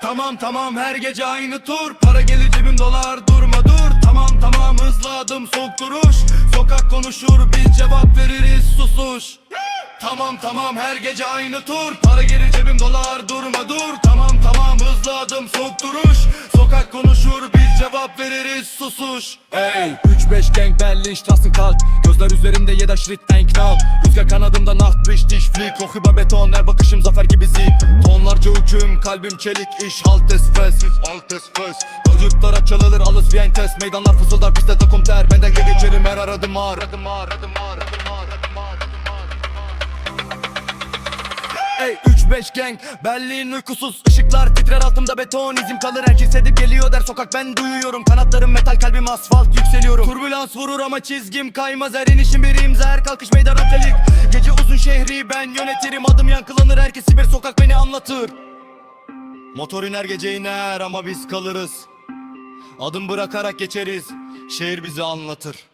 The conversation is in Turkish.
Tamam tamam her gece aynı tur. Para gelir cebim dolar durma dur. Tamam tamam hızlı adım soğuk duruş. Sokak konuşur biz cevap veririz susuş. Tamam tamam her gece aynı tur. Para gelir cebim dolar durma dur. Tamam tamam hızlı adım soğuk duruş veririz susuş. Ey 3-5 gang Berlin Strassen kalk. Gözler üzerimde Schritt ein Knall Rüzgar kanadımda nacht richtig Hoch über beton her bakışım zafer gibi sieg Tonlarca hüküm kalbim çelik iş halt es fest Halt es fest Çocuklara çalınır alles wie ein test Meydanlar fısıldar bizde takım ter. Benden geçerim her aradım ağır. Adım ağır adım Ey 3-5 gang Berlin uykusuz. Işıklar titrer altımda beton izim kalır. Herkes edip geliyor der sokak. Ben duyuyorum Kanatlarım metal kalbim asfalt yükseliyorum. Turbulans vurur ama çizgim kaymaz. Her inişim bir imza her kalkış meydan atlelik Gece uzun şehri ben yönetirim. Adım yankılanır herkesi bir sokak beni anlatır. Motor iner gece iner ama biz kalırız. Adım bırakarak geçeriz. Şehir bizi anlatır